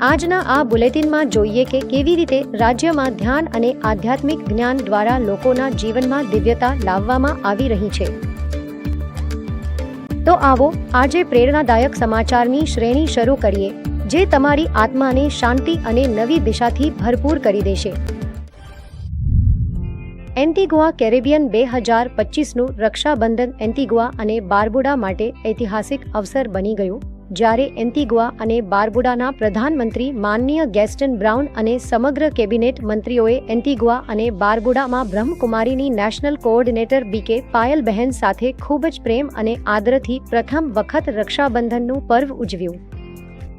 આજના આ બુલેટિનમાં જોઈએ કે કેવી રીતે રાજ્યમાં ધ્યાન અને આધ્યાત્મિક જ્ઞાન દ્વારા લોકોના જીવનમાં દિવ્યતા લાવવામાં આવી રહી છે. તો આવો, આજે પ્રેરણાદાયક સમાચારની શ્રેણી શરૂ કરીએ, જે તમારી આત્માને શાંતિ અને નવી દિશાથી ભરપૂર કરી દેશે. એન્ટીગુઆ કેરેબિયન બે હજાર પચીસનું રક્ષાબંધન એન્ટીગુઆ અને બારબુડા માટે ઐતિહાસિક અવસર બની ગયું. જ્યારે એન્ટીગુઆ અને બારબુડાના પ્રધાનમંત્રી માનનીય ગેસ્ટન બ્રાઉન અને સમગ્ર કેબિનેટ મંત્રીઓએ એન્ટીગુઆ અને બારબુડામાં બ્રહ્મકુમારીની national coordinator B K Payal બહેન સાથે ખૂબ જ પ્રેમ અને આદરથી પ્રથમ વખત રક્ષાબંધનનું પર્વ ઉજવ્યું.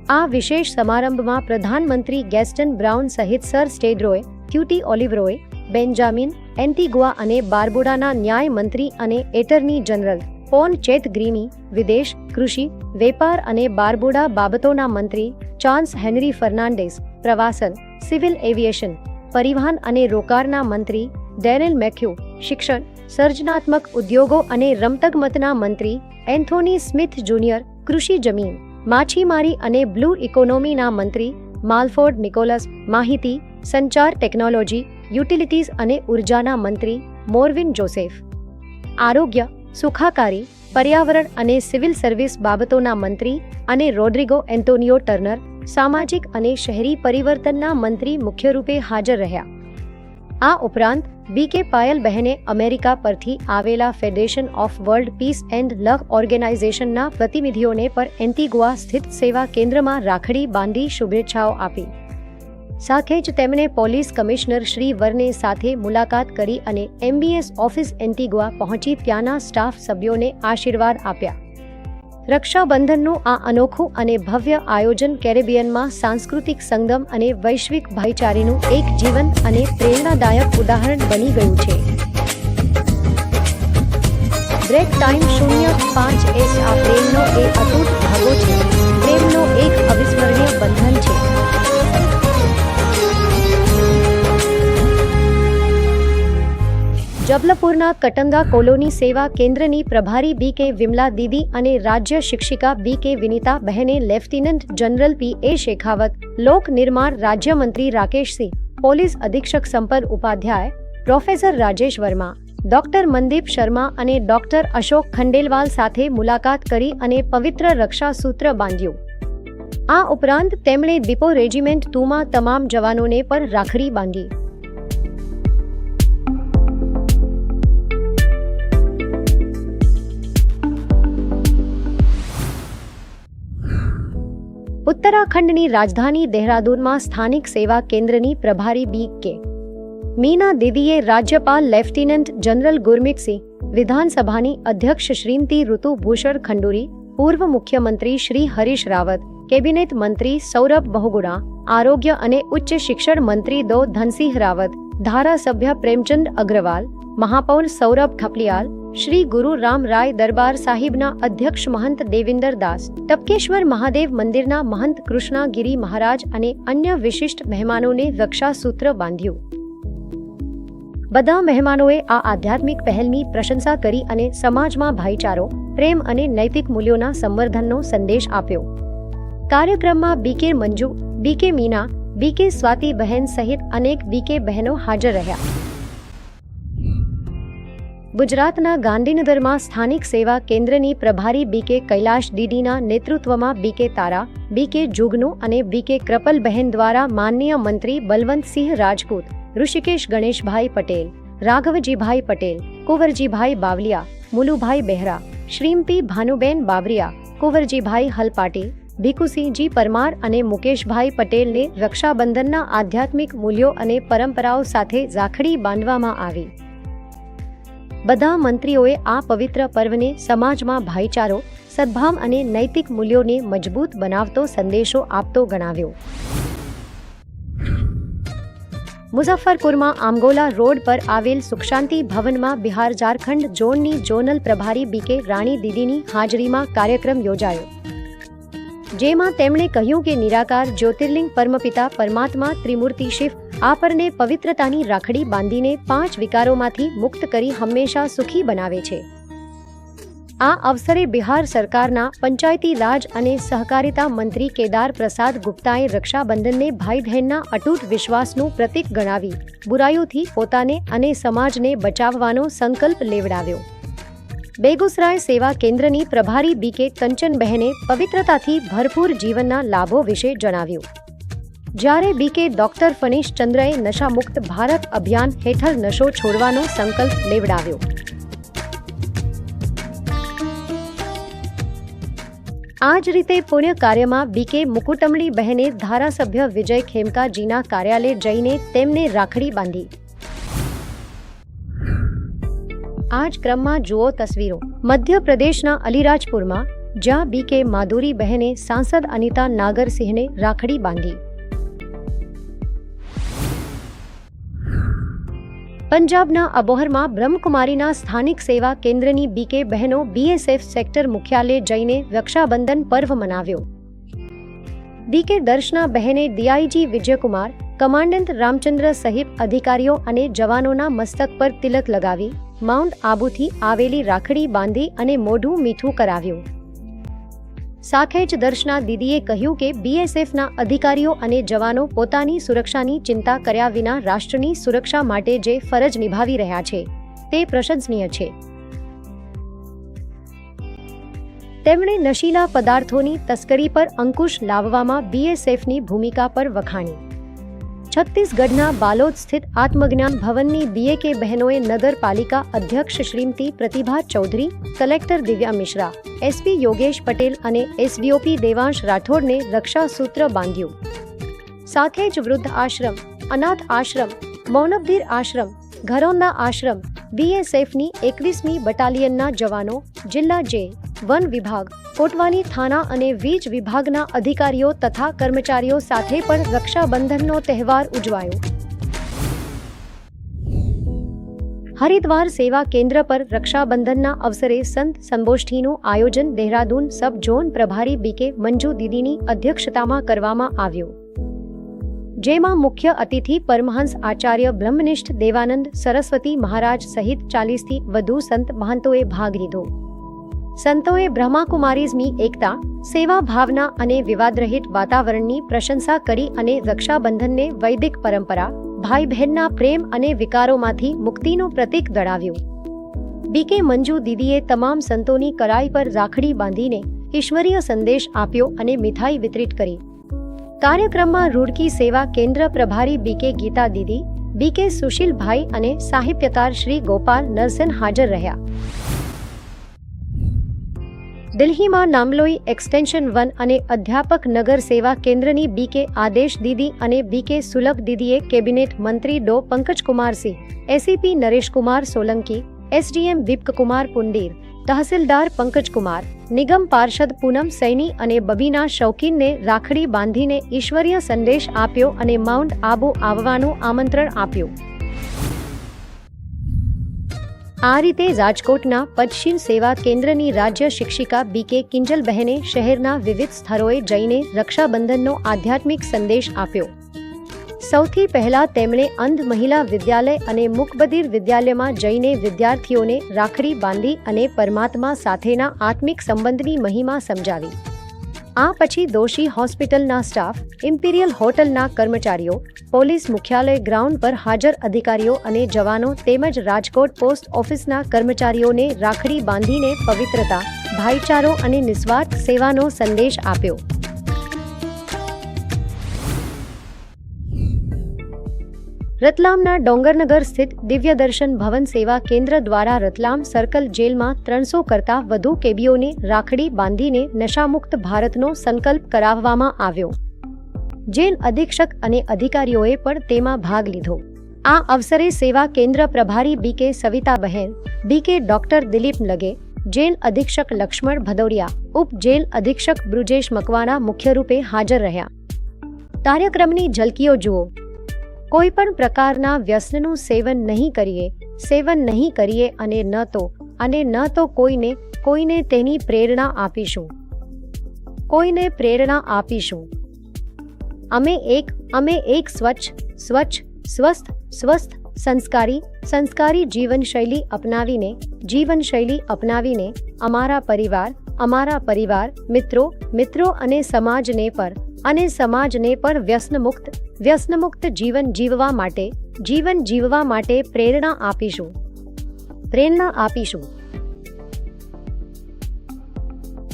આ વિશેષ સમારંભમાં પ્રધાનમંત્રી ગેસ્ટન બ્રાઉન સહિત સર સ્ટેડ્રોએ, ક્યુટી ઓલિવરોએ, બેન્જામિન, એન્ટીગુઆ અને બારબુડાના ન્યાય મંત્રી અને એટર્ની જનરલ પોન ચેત ગ્રીમી વિદેશ, કૃષિ, વેપાર અને બારબુડા બાબતોના મંત્રી ચાન્સ હેનરી ફર્નાન્ડેસ પ્રવાસન, સિવિલ એવિએશન, પરિવહન અને રોકાણના મંત્રી ડેરેલ મેથ્યુ, શિક્ષણ, સર્જનાત્મક ઉદ્યોગો અને રમતગમતના મંત્રી એન્થોની સ્મિથ જુનિયર, કૃષિ જમીન, માછીમારી અને બ્લુ ઇકોનોમીના મંત્રી માલફોર્ડ નિકોલસ, માહિતી, સંચાર ટેકનોલોજી, યુટિલિટીઝ અને ઉર્જાના મંત્રી મોરવિન જોસેફ. આરોગ્ય સુખાકારી, પર્યાવરણ અને સિવિલ સર્વિસ બાબતોના મંત્રી અને રોડ્રિગો એન્ટોનિયો ટર્નર, સામાજિક અને શહેરી પરિવર્તનના મંત્રી મુખ્ય રૂપે હાજર રહ્યા. આ ઉપરાંત બીકે પાયલ બહેને અમેરિકા પરથી આવેલા federation of world peace and love ઓર્ગેનાઇઝેશનના પ્રતિનિધિઓને પર એન્ટીગુઆ સ્થિત સેવા કેન્દ્રમાં રાખડી બાંધી શુભેચ્છાઓ આપી. સાથે જ તેમણે પોલીસ કમિશનર શ્રી વર્ને સાથે મુલાકાત કરી અને એમબીએસ ઓફિસ એન્ટીગુઆ પહોંચી ત્યાંના સ્ટાફ સભ્યોને આશીર્વાદ આપ્યા. રક્ષાબંધનનું આ અનોખું અને ભવ્ય આયોજન કેરેબિયનમાં સાંસ્કૃતિક સંગમ અને વૈશ્વિક ભાઈચારીનું એક જીવંત અને પ્રેરણાદાયક ઉદાહરણ બની ગયું છે. બ્રેક ટાઈમ શૂન્ય પાંચ એસ આ પ્રેમનો એ અતૂટ ભાગો છે. પ્રેમનો એક અવિસ્મરણીય જબલપુરના કટંગા કોલોની સેવા કેન્દ્રની પ્રભારી બી કે વિમલા દીદી અને રાજ્ય શિક્ષિકા બી કે વિનીતા બહેને લેફ્ટિનન્ટ જનરલ પી એ શેખાવત, લોક નિર્માણ રાજ્યમંત્રી રાકેશસિંહ પોલીસ અધિક્ષક સંપદ ઉપાધ્યાય, પ્રોફેસર રાજેશ વર્મા, ડોક્ટર મનદીપ શર્મા અને ડોક્ટર અશોક ખંડેલવાલ સાથે મુલાકાત કરી અને પવિત્ર રક્ષા સૂત્ર બાંધ્યું. આ ઉપરાંત તેમણે દીપો રેજિમેન્ટ તુમાં તમામ જવાનોને પણ રાખડી બાંધી. ઉત્તરાખંડની રાજધાની દેહરાદૂનમાં સ્થાનિક સેવા કેન્દ્રની પ્રભારી બી કે. મીના દીદીએ રાજ્યપાલ લેફ્ટિનન્ટ જનરલ ગુરમીતસિંહ વિધાનસભાની અધ્યક્ષ શ્રીમતી ઋતુ ભૂષણ ખંડુરી, પૂર્વ મુખ્યમંત્રી શ્રી હરીશ રાવત, કેબિનેટ મંત્રી સૌરભ બહુગુણા, આરોગ્ય અને ઉચ્ચ શિક્ષણ મંત્રી દો ધનસિંહ રાવત, ધારાસભ્ય પ્રેમચંદ અગ્રવાલ, મહાપૌર સૌરભ ખપલિયાલ શ્રી ગુરુ રામ રાય દરબાર સાહિબના અધ્યક્ષ મહંત દેવિંદર દાસ ટપકેશ્વર મહાદેવ મંદિરના મહંત કૃષ્ણાગીરી મહારાજ અને અન્ય વિશિષ્ટ મહેમાનોને રક્ષાસૂત્ર બાંધ્યું. બધા મહેમાનોએ આ આધ્યાત્મિક પહેલની પ્રશંસા કરી અને સમાજમાં ભાઈચારો, પ્રેમ અને નૈતિક મૂલ્યોના સંવર્ધનનો સંદેશ આપ્યો. કાર્યક્રમમાં બીકે મંજુ બીકે મીના બીકે સ્વાતિ બહેન સહિત અનેક બીકે બહેનો હાજર રહ્યા. ગુજરાતના ગાંધીનગરમાં સ્થાનિક સેવા કેન્દ્રની પ્રભારી બીકે કૈલાશ ડીડીના નેતૃત્વમાં બીકે તારા બીકે જુગનુ અને બીકે કૃપલબહેન દ્વારા માનનીય મંત્રી બલવંતસિંહ રાજપૂત, ઋષિકેશ ગણેશભાઈ પટેલ, રાઘવજીભાઈ પટેલ, કુંવરજીભાઈ બાવલિયા, મુલુભાઈ બહેરા, શ્રીમતી ભાનુબેન બાવરિયા, કુંવરજીભાઈ હલપાટી, ભીખુસિંહજી પરમાર અને મુકેશભાઈ પટેલને રક્ષાબંધનના આધ્યાત્મિક મૂલ્યો અને પરંપરાઓ સાથે ઝાંખડી બાંધવામાં આવી. બધા મંત્રીઓએ આ પવિત્ર પર્વને સમાજમાં ભાઈચારો, સદભાવ અને નૈતિક મૂલ્યોને મજબૂત બનાવતો સંદેશો આપતો ગણાવ્યો. મુઝફ્ફરપુરમાં આમગોલા રોડ પર આવેલ સુખશાંતિ ભવનમાં બિહાર ઝારખંડ ઝોનની ઝોનલ પ્રભારી બીકે રાણી દીદીની હાજરીમાં કાર્યક્રમ યોજાયો. જેમાં તેમણે કહ્યું કે નિરાકાર જ્યોતિર્લિંગ પરમપિતા પરમાત્મા ત્રિમૂર્તિ શિવ આપણને પવિત્રતાની રાખડી બાંધીને પાંચ વિકારોમાંથી મુક્ત કરી હંમેશા સુખી બનાવે છે. આ અવસરે બિહાર સરકારના પંચાયતી રાજ અને સહકારિતા મંત્રી કેદાર પ્રસાદ ગુપ્તાએ રક્ષાબંધનને ભાઈ બહેનના અટૂટ વિશ્વાસનું પ્રતીક ગણાવી બુરાઈઓથી પોતાને અને સમાજને બચાવવાનો સંકલ્પ લેવડાવ્યો. બેગુસરાય સેવા કેન્દ્રની પ્રભારી બીકે કંચનબહેને પવિત્રતાથી ભરપૂર જીવનના લાભો વિશે જણાવ્યું. જ્યારે બીકે ડોક્ટર ફનીશ ચંદ્રએ નશામુક્ત ભારત અભિયાન હેઠળ નશો છોડવાનો સંકલ્પ લેવડાવ્યો. આ જ રીતે પુણ્ય કાર્યમાં બીકે મુકુટમણી બહેને ધારાસભ્ય વિજય ખેમકાજીના કાર્યાલય જઈને તેમને રાખડી બાંધી. આ જ ક્રમમાં જુઓ તસવીરો. મધ્યપ્રદેશના અલીરાજપુરમાં, જ્યાં બીકે માધુરી બહેને સાંસદ અનિતા નાગરસિંહને રાખડી બાંધી. પંજાબના અબોહરમાં બ્રહ્મકુમારીના સ્થાનિક સેવા કેન્દ્રની બીકે બહેનો બીએસએફ સેક્ટર મુખ્યાલય જઈને રક્ષાબંધન પર્વ મનાવ્યો. બીકે દર્શના બહેને ડીઆઈજી વિજયકુમાર, કમાન્ડન્ટ રામચંદ્ર સહિત અધિકારીઓ અને જવાનોના મસ્તક પર તિલક લગાવી, માઉન્ટ આબુથી આવેલી રાખડી બાંધી અને મોઢું મીઠું કરાવ્યું. સાથે જ દર્શના દીદીએ કહ્યું કે બીએસએફના અધિકારીઓ અને જવાનો પોતાની સુરક્ષાની ચિંતા કર્યા વિના રાષ્ટ્રની સુરક્ષા માટે જે ફરજ નિભાવી રહ્યા છે, તે પ્રશંસનીય છે. તેમણે નશીલા પદાર્થોની તસ્કરી પર અંકુશ લાવવામાં બીએસએફની ભૂમિકા પર વખાણી. છત્તીસગઢના બાલોદ સ્થિત આત્મજ્ઞાન ભવનની બીએકે બહેનોએ નગરપાલિકા અધ્યક્ષ શ્રીમતી પ્રતિભા ચૌધરી, કલેક્ટર દિવ્યા મિશ્રા, એસપી યોગેશ પટેલ અને એસડીઓપી દેવાંશ રાઠોડને રક્ષાસૂત્ર બાંધ્યું. સાથે જ વૃદ્ધ આશ્રમ, અનાથ આશ્રમ મૌનબધીર આશ્રમ, ઘરોના આશ્રમ, બીએસએફની એકવીસમી બટાલિયનના જવાનો, જિલ્લા જે, વન વિભાગ કોટવાની થાના અને વીજ વિભાગના અધિકારીઓ તથા કર્મચારીઓ સાથે પણ રક્ષાબંધનનો તહેવાર ઉજવાયો. હરિદ્વાર સેવા કેન્દ્ર પર રક્ષાબંધનના અવસરે સંત સંગોષ્ઠીનું આયોજન દેહરાદૂન સબ ઝોન પ્રભારી બીકે મંજુ દીદીની અધ્યક્ષતામાં કરવામાં આવ્યું. જેમાં મુખ્ય અતિથિ પરમહંસ આચાર્ય બ્રહ્મનિષ્ઠ દેવાનંદ સરસ્વતી મહારાજ સહિત ચાલીસથી વધુ સંત મહંતોએ ભાગ લીધો. સંતોએ બ્રહ્માકુમારીઝની એકતા, સેવા ભાવના અને વિવાદરહિત વાતાવરણની પ્રશંસા કરી અને રક્ષાબંધનને વૈદિક પરંપરા ભાઈ બહેનના પ્રેમ અને વિકારોમાંથી મુક્તિનું પ્રતીક દળાવ્યું બીકે મંજુ દીદીએ તમામ સંતોની કરાઈ પર રાખડી બાંધીને ઈશ્વરીય સંદેશ આપ્યો અને મીઠાઈ વિતરિત કરી. કાર્યક્રમમાં રૂડકી સેવા કેન્દ્ર પ્રભારી બીકે ગીતા દીદી બીકે સુશીલભાઈ અને સાહિત્યકાર શ્રી ગોપાલ નરસન હાજર રહ્યા. દિલ્હીમાં નામલોઈ એક્સટેન્શન વન અને અધ્યાપક નગર સેવા કેન્દ્રની બીકે આદેશ દીદી અને બીકે સુલભ દીદીએ કેબિનેટ મંત્રી ડો. પંકજકુમારસિંહ એસીપી નરેશકુમાર સોલંકી, એસડીએમ દીપકકુમાર પુંડીર, તહસીલદાર પંકજકુમાર, નિગમ પાર્ષદ પૂનમ સૈની અને બબીના શૌકીનને રાખડી બાંધીને ઈશ્વરીય સંદેશ આપ્યો અને માઉન્ટ આબુ આવવાનું આમંત્રણ આપ્યું. આ રીતે રાજકોટના પશ્ચિમ સેવા કેન્દ્રની રાજ્ય શિક્ષિકા બીકે કિંજલબહેને શહેરના વિવિધ સ્થળોએ જઈને રક્ષાબંધનનો આધ્યાત્મિક સંદેશ આપ્યો. સૌથી પહેલા તેમણે અંધ મહિલા વિદ્યાલય અને મુકબદીર વિદ્યાલયમાં જઈને વિદ્યાર્થીઓને રાખડી બાંધી અને પરમાત્મા સાથેના આત્મિક સંબંધની મહિમા સમજાવી. આ પછી દોશી હોસ્પિટલના સ્ટાફ, ઇમ્પિરિયલ હોટલના કર્મચારીઓ, પોલીસ મુખ્યાલય ગ્રાઉન્ડ પર હાજર અધિકારીઓ અને જવાનો તેમજ રાજકોટ પોસ્ટ ઓફિસના કર્મચારીઓને રાખડી બાંધીને પવિત્રતા, ભાઈચારો અને નિસ્વાર્થ સેવાનો સંદેશ આપ્યો. રતલામના ડોંગરનગર સ્થિત દિવ્ય દર્શન ભવન સેવા કેન્દ્ર દ્વારા રતલામ સર્કલ જેલમાં ત્રણસો કરતાં વધુ કેદીઓને રાખડી બાંધીને નશામુક્ત ભારતનો સંકલ્પ કરાવવામાં આવ્યો. જેલ અધિક્ષક અને અધિકારીઓએ પણ તેમાં ભાગ લીધો. આ અવસરે સેવા કેન્દ્ર પ્રભારી બીકે સવિતાબહેન બીકે ડોક્ટર દિલીપ લગે, જેલ અધિક્ષક લક્ષ્મણ ભદૌરિયા, ઉપ જેલ અધિક્ષક બ્રુજેશ મકવાણા મુખ્ય રૂપે હાજર રહ્યા. કાર્યક્રમની ઝલકીઓ જુઓ. કોઈ પણ પ્રકારના વ્યસનનું સેવન નહીં કરીએ, સેવન નહીં કરીએ અને ન તો, અને ન તો કોઈને કોઈને તેની પ્રેરણા આપીશું. કોઈને પ્રેરણા આપીશું. અમે એક અમે એક સ્વચ્છ સ્વચ્છ, સ્વસ્થ સ્વસ્થ, સંસ્કારી સંસ્કારી જીવનશૈલી અપનાવીને જીવનશૈલી અપનાવીને, અમારા પરિવાર અમારા પરિવાર, મિત્રો મિત્રો અને સમાજને પર, અને સમાજને પર વ્યસનમુક્ત વ્યસનમુક્ત જીવન જીવવા માટે, જીવન જીવવા માટે પ્રેરણા આપીશું. પ્રેરણા આપીશું.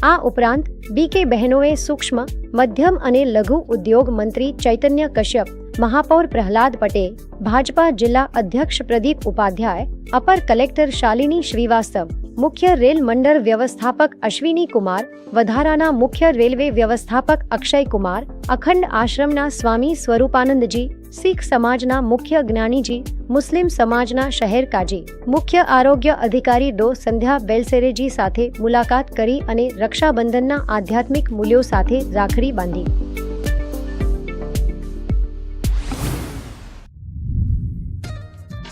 આ ઉપરાંત બીકે બહેનોએ સૂક્ષ્મ, મધ્યમ અને લઘુ ઉદ્યોગ મંત્રી ચૈતન્ય કશ્યપ, મહાપૌર પ્રહલાદ પટેલ, ભાજપા જિલ્લા અધ્યક્ષ પ્રદીપ ઉપાધ્યાય, અપર કલેક્ટર શાલિની શ્રીવાસ્તવ મુખ્ય રેલ મંડળ વ્યવસ્થાપક અશ્વિની કુમાર, વધારાના મુખ્ય રેલવે વ્યવસ્થાપક અક્ષય કુમાર, અખંડ આશ્રમના સ્વામી સ્વરૂપાનંદજી, શીખ સમાજના મુખ્ય જ્ઞાનીજી, મુસ્લિમ સમાજના શહેર કાજી મુખ્ય આરોગ્ય અધિકારી ડો. સંધ્યા બેલસેરેજી સાથે મુલાકાત કરી અને રક્ષાબંધનના આધ્યાત્મિક મૂલ્યો સાથે રાખડી બાંધી.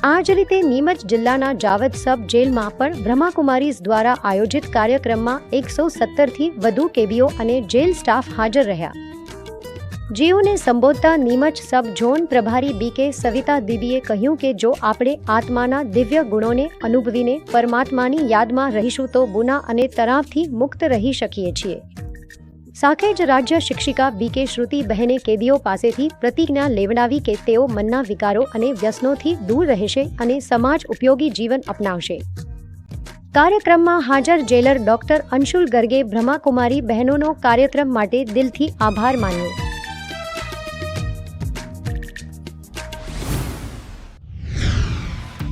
આ જ રીતે નીમચ જિલ્લાના જાવદ સબ જેલમાં પણ બ્રહ્માકુમારીઝ દ્વારા આયોજિત કાર્યક્રમમાં એકસો સત્તરથી વધુ કેદીઓ અને જેલ સ્ટાફ હાજર રહ્યા. જેઓને સંબોધતા નીમચ સબ ઝોન પ્રભારી બીકે સવિતા દીદીએ કહ્યું કે જો આપણે આત્માના દિવ્ય ગુણોને અનુભવીને પરમાત્માની યાદમાં રહીશું તો ગુના અને તણાવથી મુક્ત રહી શકીએ છીએ. સાથે જ રાજ્ય શિક્ષિકા વી કે શ્રુતિ બહેને કેદીઓ પાસેથી પ્રતિજ્ઞા લેવડાવી કે તેઓ મનના વિકારો અને વ્યસનોથી દૂર રહેશે અને સમાજ ઉપયોગી જીવન અપનાવશે. કાર્યક્રમમાં હાજર જેલર ડોક્ટર અંશુલ ગર્ગે બ્રહ્માકુમારી બહેનોનો કાર્યક્રમ માટે દિલથી આભાર માન્યો.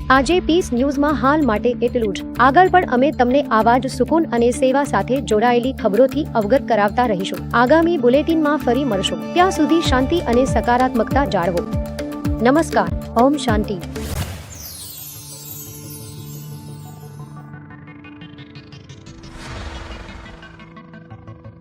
આજે પીસ ન્યૂઝમાં હાલ માટે એટલું જ. આગળ પણ અમે તમને આવા જ સુકૂન અને સેવા સાથે જોડાયેલી ખબરોથી અવગત કરાવતા રહીશું. આગામી બુલેટિનમાં ફરી મળશું. ત્યાં સુધી શાંતિ અને સકારાત્મકતા જાળવો. નમસ્કાર. ઓમ શાંતિ.